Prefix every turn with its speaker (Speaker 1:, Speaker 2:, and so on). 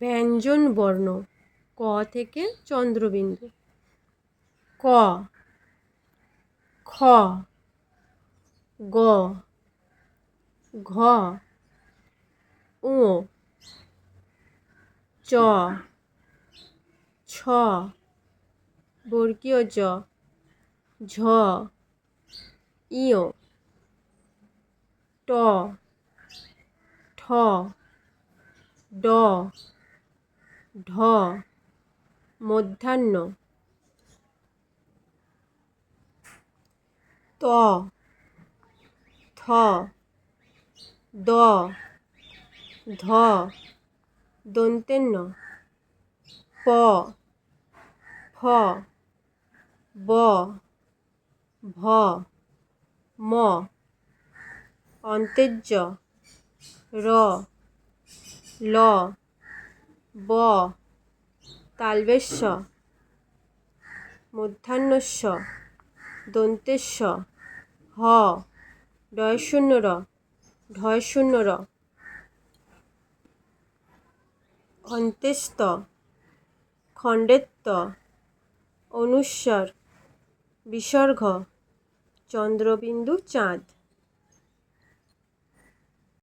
Speaker 1: ব্যঞ্জন বর্ণ, ক থেকে চন্দ্রবিন্দু। ক, খ, গ, ঘ উ চ, ছ, বর্গীয় জ, ঝ, ইয়, ট, ঠ, ড ঢ, মধ্যাহ্ন। ত, থ, দ, ধ, দন্তেন্ন। প, ফ, ব, ভ, ম। অন্তেজ্য, র, ল। ব। তালবেশ্য মধ্যাহ্নস্য। দন্তেশ্ব হ। ডয় শূন্য র ঢয় শূন্য র অন্ত্যেস্ত খণ্ডেত্ব অনুস্বর। বিসর্গ। চন্দ্রবিন্দু চাঁদ।